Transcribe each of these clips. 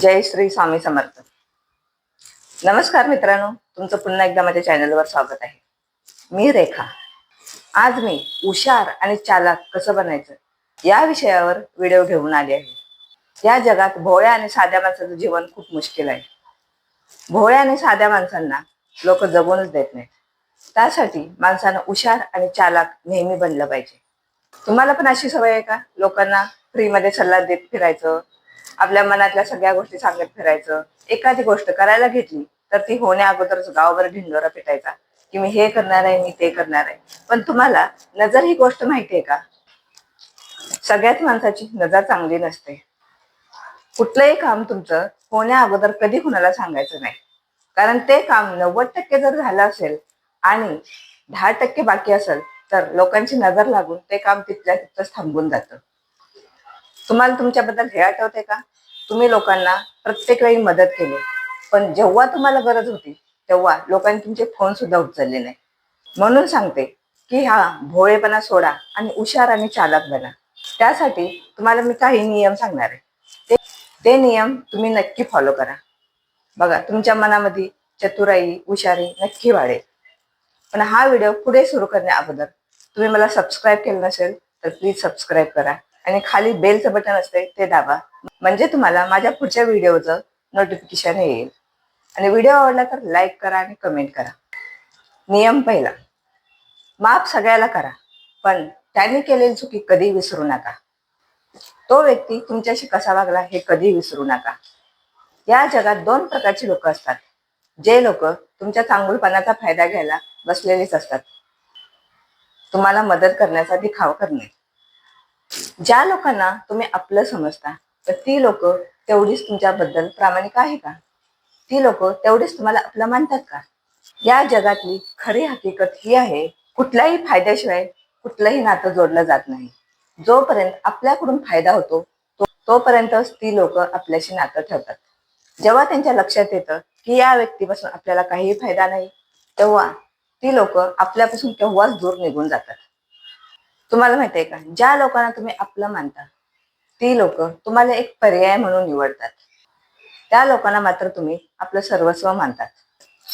जय श्री स्वामी समर्थ. नमस्कार मित्रांनो तुमचं पुन्हा एकदा माझ्या चॅनलवर स्वागत आहे. मी रेखा. आज मी हुशार आणि चालाक कसं बनायचं या विषयावर व्हिडिओ घेऊन आले आहे. या जगात भोळ्या आणि साध्या माणसाचं जीवन खूप मुश्किल आहे. भोळ्या आणि साध्या माणसांना लोक जगूनच देत नाहीत. त्यासाठी माणसानं हुशार आणि चालाक नेहमी बनलं पाहिजे. तुम्हाला पण अशी सवय आहे का? लोकांना फ्रीमध्ये सल्ला देत फिरायचं आपल्या मनातल्या सगळ्या गोष्टी सांगत फिरायचं. एखादी गोष्ट करायला घेतली तर ती होण्या अगोदरच गावभर ढिंडोरा पिटायचा. की मी हे करणार आहे मी ते करणार आहे. पण तुम्हाला नजर ही गोष्ट माहिती आहे का? सगळ्याच माणसाची नजर चांगली नसते. कुठलंही काम तुमचं होण्या अगोदर कधी कुणाला सांगायचं नाही. कारण ते काम नव्वद टक्के जर झालं असेल आणि दहा टक्के बाकी असेल तर लोकांची नजर लागून ते काम तिथल्या तिथंच थांबून जातं. तुम्हाला तुमच्याबद्दल हे आठवते का? तुम्ही लोकांना प्रत्येक वेळी मदत केली. पण जेव्हा तुम्हाला गरज होती तेव्हा लोकांनी तुमचे फोन सुद्धा उचलले नाही. म्हणून सांगते की हा भोळेपणा सोडा आणि हुशार आणि चालक बना. त्यासाठी तुम्हाला मी काही नियम सांगणार आहे. ते नियम तुम्ही नक्की फॉलो करा. बघा तुमच्या मनामध्ये चतुराई हुशारी नक्की वाढेल. पण हा व्हिडिओ पुढे सुरू करण्या अगोदर तुम्ही मला सबस्क्राईब केलं नसेल तर प्लीज सबस्क्राईब करा. आणि खाली बेलचं बटन असते ते दाबा. म्हणजे तुम्हाला माझ्या पुढच्या व्हिडिओचं नोटिफिकेशन येईल. आणि व्हिडिओ आवडला तर लाईक करा आणि कमेंट करा. नियम पहिला माफ सगळ्याला करा पण त्याने केलेली चुकी कधी विसरू नका. तो व्यक्ती तुमच्याशी कसा वागला हे कधी विसरू नका. या जगात दोन प्रकारची लोक असतात. जे लोक तुमच्या चांगुलपणाचा फायदा घ्यायला बसलेलेच असतात. तुम्हाला मदत करण्याचा दिखाव करणे. ज्या लोकांना तुम्ही आपलं समजता तर ती लोक तेवढीच तुमच्याबद्दल प्रामाणिक आहे का? ती लोक तेवढीच तुम्हाला आपलं मानतात का? या जगातली खरी हकीकत ही आहे कुठल्याही फायद्याशिवाय कुठलंही नातं जोडलं जात नाही. जोपर्यंत आपल्याकडून फायदा होतो तो तोपर्यंतच ती लोक आपल्याशी नातं ठेवतात. जेव्हा त्यांच्या लक्षात येतं की या व्यक्तीपासून आपल्याला काहीही फायदा नाही तेव्हा ती लोक आपल्यापासून केव्हाच दूर निघून जातात. तुम्हाला माहिती आहे का? ज्या लोकांना तुम्ही आपलं मानता ती लोक तुम्हाला एक पर्याय म्हणून निवडतात. त्या लोकांना मात्र तुम्ही आपलं सर्वस्व मानतात.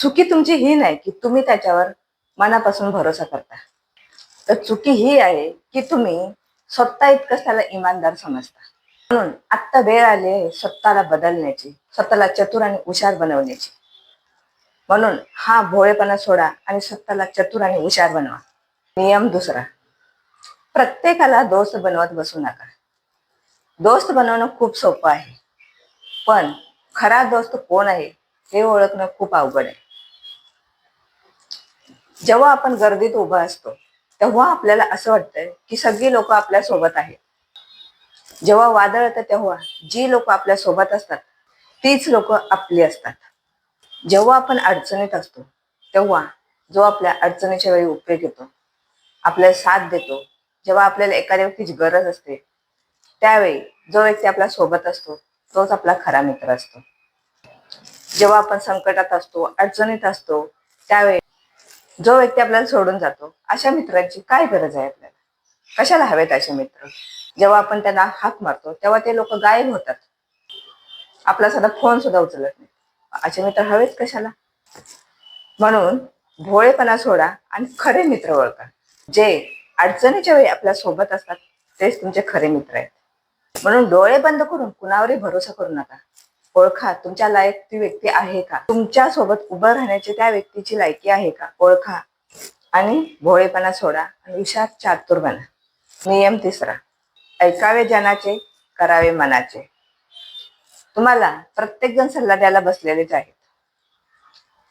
चुकी तुमची ही नाही की तुम्ही त्याच्यावर मनापासून भरोसा करता. तर चुकी ही आहे की तुम्ही स्वतः इतकंच त्याला इमानदार समजता. म्हणून आत्ता वेळ आली आहे स्वतःला बदलण्याची स्वतःला चतुर आणि हुशार बनवण्याची. म्हणून हा भोळेपणा सोडा आणि स्वतःला चतुर आणि हुशार बनवा. नियम दुसरा. प्रत्येकाला दोस्त बनवत बसू नका. दोस्त बनवणं खूप सोपं आहे. पण खरा दोस्त कोण आहे हे ओळखणं खूप अवघड आहे. जेव्हा आपण गर्दीत उभा असतो तेव्हा आपल्याला असं वाटतंय की सगळी लोक आपल्यासोबत आहेत. जेव्हा वादळ येतं तेव्हा जी लोक आपल्यासोबत असतात तीच लोक आपली असतात. जेव्हा आपण अडचणीत असतो तेव्हा जो आपल्या अडचणीच्या वेळी उपयोग येतो आपल्याला साथ देतो जेव्हा आपल्याला एखाद्या व्यक्तीची गरज असते त्यावेळी जो व्यक्ती आपल्यासोबत असतो तोच आपला खरा मित्र असतो. जेव्हा आपण संकटात असतो अडचणीत असतो त्यावेळी जो व्यक्ती आपल्याला सोडून जातो अशा मित्रांची काय गरज आहे आपल्याला? कशाला हवेत असे मित्र? जेव्हा आपण त्यांना हाक मारतो तेव्हा ते लोक गायब होतात. आपला साधा फोन सुद्धा उचलत नाही. असे मित्र हवेत कशाला? म्हणून भोळेपणा सोडा आणि खरे मित्र ओळखा. जे अडचणीच्या वेळी आपल्यासोबत असतात तेच तुमचे खरे मित्र आहेत. म्हणून डोळे बंद करून कुणावरही भरोसा करू नका. ओळखा तुमच्या लायक ती व्यक्ती आहे का? तुमच्यासोबत उभं राहण्याची त्या व्यक्तीची लायकी आहे का? ओळखा. आणि भोळेपणा सोडा आणि हुशार चातुर बना. नियम तिसरा. ऐकावे जनाचे करावे मनाचे. तुम्हाला प्रत्येक जण सल्ला द्यायला बसलेलेच आहेत.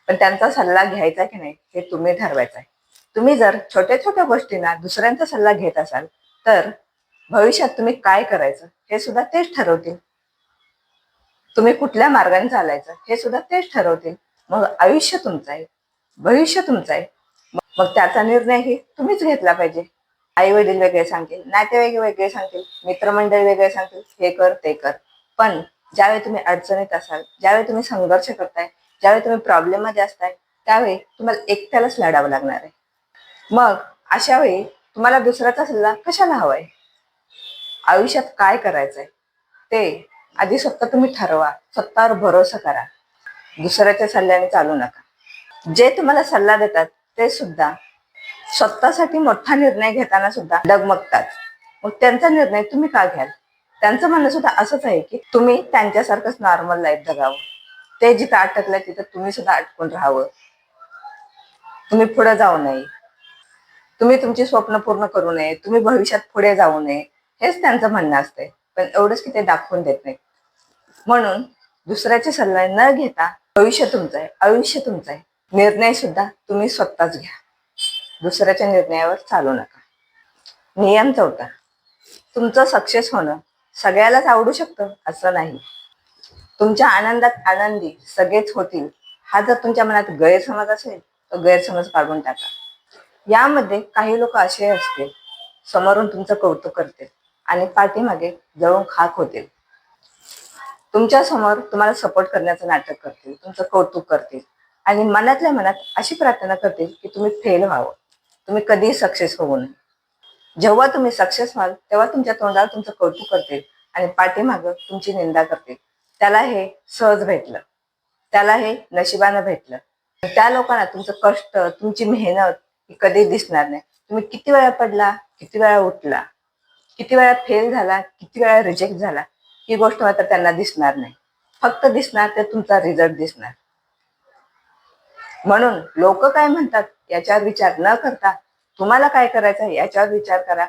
पण त्यांचा सल्ला घ्यायचा की नाही हे तुम्ही ठरवायचं आहे. तुम्ही जर छोट्या छोट्या गोष्टींना दुसऱ्यांचा सल्ला घेत असाल तर भविष्यात तुम्ही काय करायचं हे सुद्धा तेच ठरवतील. तुम्ही कुठल्या मार्गाने चालायचं हे सुद्धा तेच ठरवतील. मग आयुष्य तुमचं आहे. भविष्य तुमचं आहे. मग त्याचा निर्णयही तुम्हीच घेतला पाहिजे. आई वडील वेगळे सांगतील नातेवाईक वेगळे सांगतील मित्रमंडळी वेगळे सांगतील हे कर ते कर. पण ज्यावेळी तुम्ही अडचणीत असाल ज्यावेळी तुम्ही संघर्ष करताय ज्यावेळी तुम्ही प्रॉब्लेममध्ये असताय त्यावेळी तुम्हाला एकट्यालाच लढावं लागणार आहे. मग अशा वेळी तुम्हाला दुसऱ्याचा सल्ला कशाला हवाय? आयुष्यात काय करायचंय? ते आधी स्वतः तुम्ही ठरवा. स्वतःवर भरोसा करा. दुसऱ्याच्या सल्ल्याने चालू नका. जे तुम्हाला सल्ला देतात ते सुद्धा स्वतःसाठी मोठा निर्णय घेताना सुद्धा डगमगतात. मग त्यांचा निर्णय तुम्ही का घ्याल? त्यांचं म्हणणं सुद्धा असंच आहे की तुम्ही त्यांच्यासारखंच नॉर्मल लाईफ जगावं. ते जिथं अटकलं तिथं तुम्ही सुद्धा अटकून राहावं. तुम्ही पुढे जाऊ नये. तुम्ही तुमची स्वप्न पूर्ण करू नये तुम्ही भविष्यात पुढे जाऊ नये हेच त्यांचं म्हणणं असते पण एवढंच की ते दाखवून देत नाही म्हणून दुसऱ्याचे सल्ला न घेता भविष्य तुमचं आहे आयुष्य तुमचं आहे. निर्णय सुद्धा तुम्ही स्वतःच घ्या. दुसऱ्याच्या निर्णयावर चालू नका. नियम चौथा. तुमचं सक्सेस होणं सगळ्यालाच आवडू शकतं असं नाही. तुमच्या आनंदात आनंदी सगळेच होतील. हा जर तुमच्या मनात गैरसमज असेल तर गैरसमज काढून टाका. यामध्ये काही लोक असे असतील समोरून तुमचं कौतुक करतील आणि पाठीमागे जळून खाक होतील. तुमच्यासमोर तुम्हाला सपोर्ट करण्याचं नाटक करतील तुमचं कौतुक करतील आणि मनातल्या मनात अशी प्रार्थना करतील की तुम्ही फेल व्हावं. तुम्ही कधीही सक्सेस होऊ नये. जेव्हा तुम्ही सक्सेस व्हाल तेव्हा तुमच्या तोंडावर तुमचं कौतुक करतील आणि पाठीमागं तुमची निंदा करतील. त्याला हे सहज भेटलं. त्याला हे नशिबानं भेटलं. त्या लोकांना तुमचं कष्ट तुमची मेहनत कधी दिसणार नाही. तुम्ही किती वेळा पडला किती वेळा उठला किती वेळा फेल झाला किती वेळा रिजेक्ट झाला ही गोष्ट मात्र त्यांना दिसणार नाही. फक्त दिसणार ते तुमचा रिझल्ट दिसणार. म्हणून लोक काय म्हणतात याच्यावर विचार न करता तुम्हाला काय करायचं याच्यावर विचार करा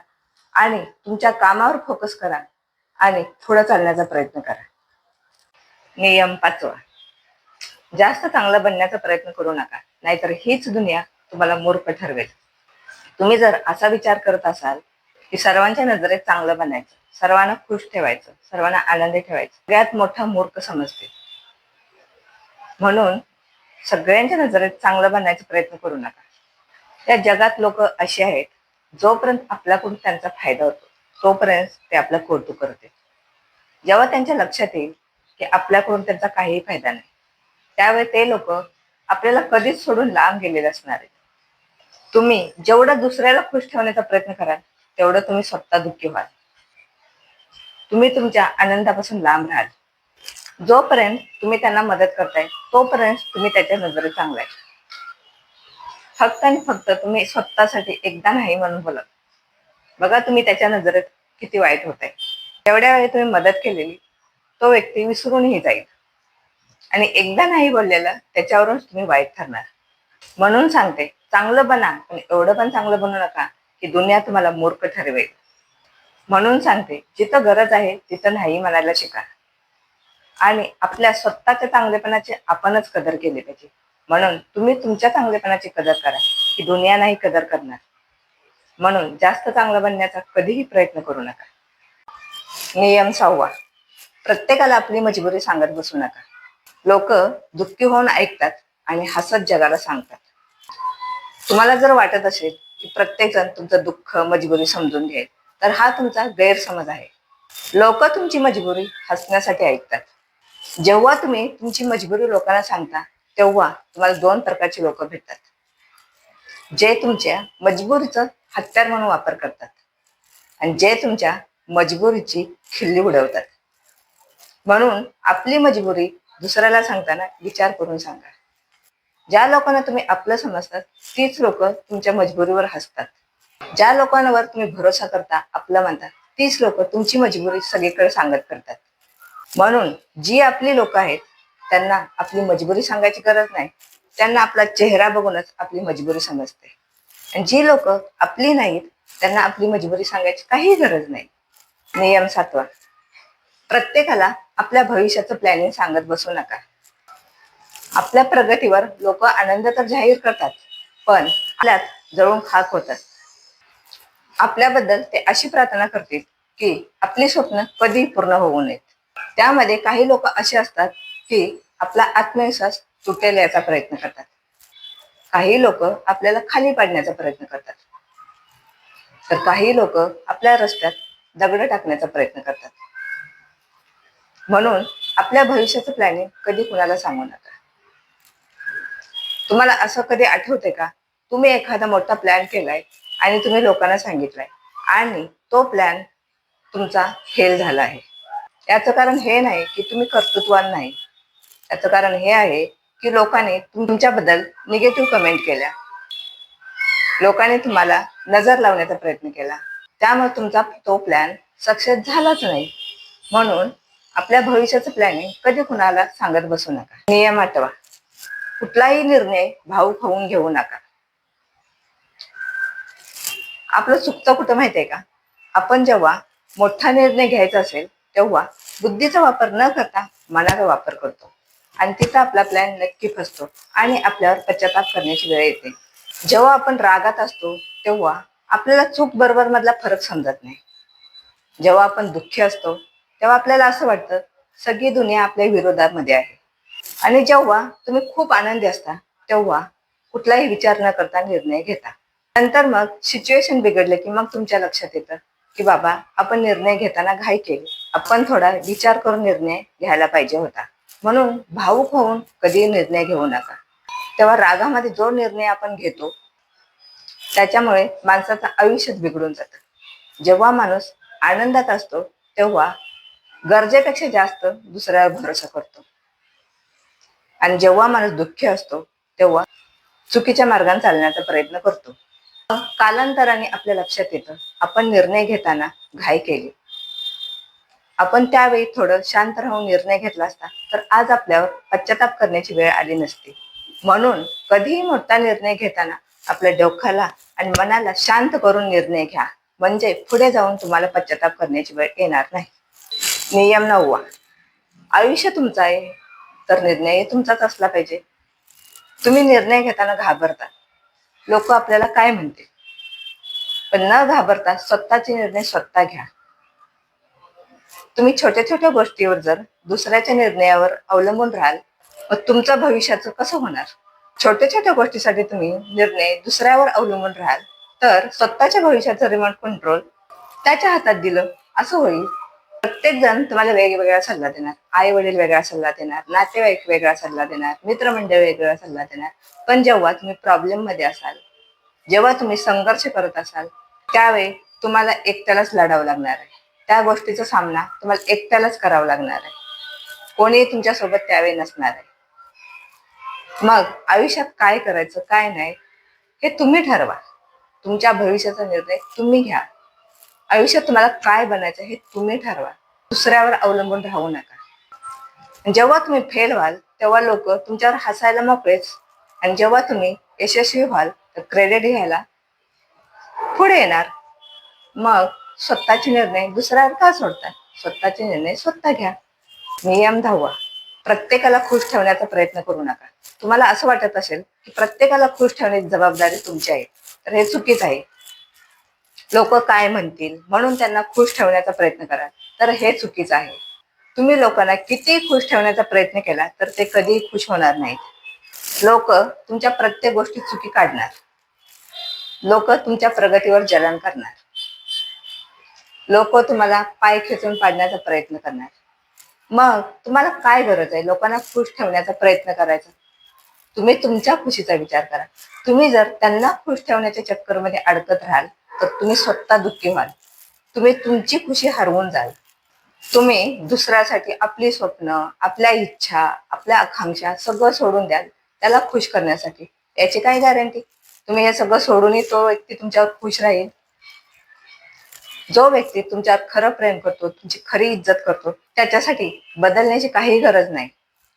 आणि तुमच्या कामावर फोकस करा आणि पुढे चालण्याचा प्रयत्न करा. नियम पाचवा. जास्त चांगलं बनण्याचा प्रयत्न करू नका नाहीतर हीच दुनिया तुम्हाला मूर्ख ठरवेल. तुम्ही जर असा विचार करत असाल की सर्वांच्या नजरेत चांगलं बनायचं सर्वांना खुश ठेवायचं सर्वांना आनंदी ठेवायचं सगळ्यात मोठा मूर्ख समजते म्हणून सगळ्यांच्या नजरेत चांगलं बनण्याचा प्रयत्न करू नका. त्या जगात लोक असे आहेत जोपर्यंत आपल्याकडून त्यांचा फायदा होतो तोपर्यंत ते आपलं कौतुक करते जेव्हा त्यांच्या लक्षात येईल की आपल्याकडून त्यांचा काहीही फायदा नाही त्यावेळी ते लोक आपल्याला कधीच सोडून लांब गेलेले असणार आहेत. तुम्ही जेवढं दुसऱ्याला खुश ठेवण्याचा प्रयत्न कराल तेवढं तुम्ही स्वतः दुःखी व्हाल. तुम्ही तुमच्या आनंदापासून लांब राहाल. जोपर्यंत तुम्ही त्यांना मदत करताय तोपर्यंत तुम्ही त्याच्या नजरेत चांगलाय. फक्त आणि फक्त तुम्ही स्वतःसाठी एकदा नाही म्हणून बोलत. बघा तुम्ही त्याच्या नजरेत किती वाईट होत आहे तेवढ्या वेळी तुम्ही मदत केलेली तो व्यक्ती विसरूनही जाईल. आणि एकदा नाही बोललेलं त्याच्यावरूनच तुम्ही वाईट ठरणार. म्हणून सांगते चांगलं बना पण एवढं पण चांगलं बनू नका की दुनिया तुम्हाला मूर्ख ठरवेल. म्हणून सांगते जिथं गरज आहे तिथं नाही म्हणायला शिका. आणि आपल्या स्वतःच्या चांगलेपणाची आपणच कदर केली पाहिजे. म्हणून तुम्ही तुमच्या चांगलेपणाची कदर करा की दुनिया नाही कदर करणार. म्हणून जास्त चांगलं बनण्याचा कधीही प्रयत्न करू नका. नियम सहावा. प्रत्येकाला आपली मजबुरी सांगत बसू नका. लोक दुःखी होऊन ऐकतात आणि हसत जगाला सांगतात. तुम्हाला जर वाटत असेल की प्रत्येक जण तुमचं दुःख मजबुरी समजून घेईल तर हा तुमचा गैरसमज आहे. लोक तुमची मजबुरी हसण्यासाठी ऐकतात. जेव्हा तुम्ही तुमची मजबुरी लोकांना सांगता तेव्हा तुम्हाला दोन प्रकारचे लोक भेटतात. जे तुमच्या मजबुरीचं हत्यार म्हणून वापर करतात आणि जे तुमच्या मजबुरीची खिल्ली उडवतात. म्हणून आपली मजबुरी दुसऱ्याला सांगताना विचार करून सांगा. ज्या लोकांना तुम्ही आपलं समजतात तीच लोक तुमच्या मजबुरीवर हसतात. ज्या लोकांवर तुम्ही भरोसा करता आपलं म्हणतात तीच लोक तुमची मजबुरी सगळीकडे सांगत करतात. म्हणून जी आपली लोक आहेत त्यांना आपली मजबुरी सांगायची गरज नाही. त्यांना आपला चेहरा बघूनच आपली मजबुरी समजते. आणि जी लोक आपली नाहीत त्यांना आपली मजबुरी सांगायची काही गरज नाही. नियम सातवा. प्रत्येकाला आपल्या भविष्याचं प्लॅनिंग सांगत बसू नका. आपल्या प्रगतीवर लोक आनंद तर जाहीर करतात पण आपल्यात जळून खाक होतात. आपल्याबद्दल ते अशी प्रार्थना करतील की आपली स्वप्न कधी पूर्ण होऊ नयेत. त्यामध्ये काही लोक असे असतात की आपला आत्मविश्वास तुटेल याचा प्रयत्न करतात. काही लोक आपल्याला खाली पाडण्याचा प्रयत्न करतात. तर काही लोक आपल्या रस्त्यात दगड टाकण्याचा प्रयत्न करतात. म्हणून आपल्या भविष्याचं प्लॅनिंग कधी कुणाला सांगू नका. तुम्हाला असं कधी आठवते का? तुम्ही एखादा मोठा प्लॅन केलाय आणि तुम्ही लोकांना सांगितलंय आणि तो प्लॅन तुमचा फेल झाला आहे. याचं कारण हे नाही की तुम्ही कर्तृत्वान नाही. याचं कारण हे आहे की लोकांनी तुमच्याबद्दल निगेटिव्ह कमेंट केल्या. लोकांनी तुम्हाला नजर लावण्याचा प्रयत्न केला. त्यामुळे तुमचा तो प्लॅन सक्सेस झालाच नाही. म्हणून आपल्या भविष्याचं प्लॅनिंग कधी कुणाला सांगत बसू नका. नियम आठवा. कुठलाही निर्णय भाऊ होऊन घेऊ नका. आपलं चुकतं कुठं माहितीये का? आपण जेव्हा मोठा निर्णय घ्यायचा असेल तेव्हा बुद्धीचा वापर न करता मनाचा वापर करतो. आणि तिथं आपला प्लॅन नक्की फसतो आणि आपल्यावर पश्चाताप करण्याची वेळ येते. जेव्हा आपण रागात असतो तेव्हा आपल्याला चूक बरोबर मधला फरक समजत नाही. जेव्हा आपण दुःखी असतो तेव्हा आपल्याला असं वाटतं सगळी दुनिया आपल्या विरोधामध्ये आहे. आणि जेव्हा तुम्ही खूप आनंदी असता तेव्हा कुठलाही विचार न करता निर्णय घेता. नंतर मग सिच्युएशन बिघडले की मग तुमच्या लक्षात येतं की बाबा आपण निर्णय घेताना घाई केली. आपण थोडा विचार करून निर्णय घ्यायला पाहिजे होता. म्हणून भावुक होऊन कधी निर्णय घेऊ नका. तेव्हा रागामध्ये जो निर्णय आपण घेतो त्याच्यामुळे माणसाचं आयुष्यच बिघडून जातं. जेव्हा माणूस आनंदात असतो तेव्हा गरजेपेक्षा जास्त दुसऱ्यावर भरोसा करतो. आणि जेव्हा माणूस दुःखी असतो तेव्हा चुकीच्या मार्गाने चालण्याचा प्रयत्न करतो. कालांतराने आपल्या लक्षात येतं आपण निर्णय घेताना घाई केली. आपण त्यावेळी थोडं शांत राहून निर्णय घेतला असता तर आज आपल्यावर पश्चाताप करण्याची वेळ आली नसती. म्हणून कधीही मोठा निर्णय घेताना आपल्या डोक्याला आणि मनाला शांत करून निर्णय घ्या. म्हणजे पुढे जाऊन तुम्हाला पश्चाताप करण्याची वेळ येणार नाही. नियम नववा. आयुष्य तुमचं आहे. तर निर्णय तुमचाच असला पाहिजे. तुम्ही निर्णय घेताना घाबरता. लोक आपल्याला काय म्हणतील? पण न घाबरता स्वतःचे निर्णय स्वतः घ्या. तुम्ही छोट्या छोट्या गोष्टीवर जर दुसऱ्याच्या निर्णयावर अवलंबून राहाल मग तुमचं भविष्याचं कसं होणार? छोट्या छोट्या गोष्टीसाठी तुम्ही निर्णय दुसऱ्यावर अवलंबून राहाल तर स्वतःच्या भविष्याचं रिमोट कंट्रोल त्याच्या हातात दिलं असं होईल. प्रत्येक जण तुम्हाला वेगवेगळा सल्ला देणार. आई वडील वेगळा सल्ला देणार नातेवाईक वेगळा सल्ला देणार मित्रमंडळ वेगळा सल्ला देणार. पण जेव्हा तुम्ही प्रॉब्लेममध्ये असाल जेव्हा तुम्ही संघर्ष करत असाल त्यावेळी तुम्हाला एकट्यालाच लढावं लागणार आहे. त्या गोष्टीचा सामना तुम्हाला एकट्यालाच करावा लागणार आहे. कोणीही तुमच्यासोबत त्यावेळी नसणार आहे. मग आयुष्यात काय करायचं काय नाही हे तुम्ही ठरवा. तुमच्या भविष्याचा निर्णय तुम्ही घ्या. आयुष्यात तुम्हाला काय बनायचं हे तुम्ही ठरवा. दुसऱ्यावर अवलंबून राहू नका. जेव्हा तुम्ही फेल व्हाल तेव्हा लोक तुमच्यावर हसायला मोकळेच. आणि जेव्हा तुम्ही यशस्वी व्हाल तर क्रेडिट घ्यायला पुढे येणार. मग स्वतःचे निर्णय दुसऱ्यावर का सोडतात स्वतःचे निर्णय स्वतः घ्या. नियम दहावा प्रत्येकाला खुश ठेवण्याचा प्रयत्न करू नका. तुम्हाला असं वाटत असेल की प्रत्येकाला खुश ठेवण्याची जबाबदारी तुमची आहे. तर हे चुकीच आहे. लोक काय म्हणतील म्हणून त्यांना खुश ठेवण्याचा प्रयत्न करा. तर हे चुकीचं आहे. तुम्ही लोकांना किती खुश ठेवण्याचा प्रयत्न केला तर ते कधीही खुश होणार नाहीत. लोक तुमच्या प्रत्येक गोष्टी चुकी काढणार. लोक तुमच्या प्रगतीवर जलन करणार. लोक तुम्हाला पाय खेचून पाडण्याचा प्रयत्न करणार. मग तुम्हाला काय गरज आहे? लोकांना खुश ठेवण्याचा प्रयत्न करायचा. तुम्ही तुमच्या खुशीचा विचार करा. तुम्ही जर त्यांना खुश ठेवण्याच्या चक्करमध्ये अडकत राहाल तर तुम्ही स्वतः दुःखी व्हाल. तुम्ही तुमची खुशी हरवून जाल. तुम्ही दुसऱ्यासाठी आपली स्वप्न आपल्या इच्छा आपल्या आकांक्षा सगळं सोडून द्याल त्याला खुश करण्यासाठी. याची काय गॅरंटी तुम्ही हे सगळं सोडूनही तो व्यक्ती तुमच्यावर खुश राहील. जो व्यक्ती तुमच्यावर खरं प्रेम करतो तुमची खरी इज्जत करतो त्याच्यासाठी बदलण्याची काही गरज नाही.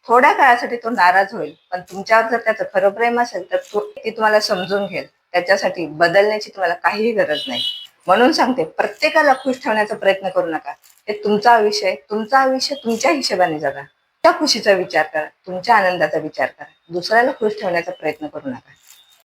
थोड्या काळासाठी तो नाराज होईल पण तुमच्यावर जर त्याचं खरं प्रेम असेल तर तो ती तुम्हाला समजून घेईल. त्याच्यासाठी बदलण्याची तुम्हाला काहीही गरज नाही. म्हणून सांगते प्रत्येकाला खुश ठेवण्याचा प्रयत्न करू नका. हे तुमचा आयुष्य आहे तुमचा आयुष्य तुमच्या हिशोबाने जगा. त्या खुशीचा विचार करा तुमच्या आनंदाचा विचार करा. दुसऱ्याला खुश ठेवण्याचा प्रयत्न करू नका.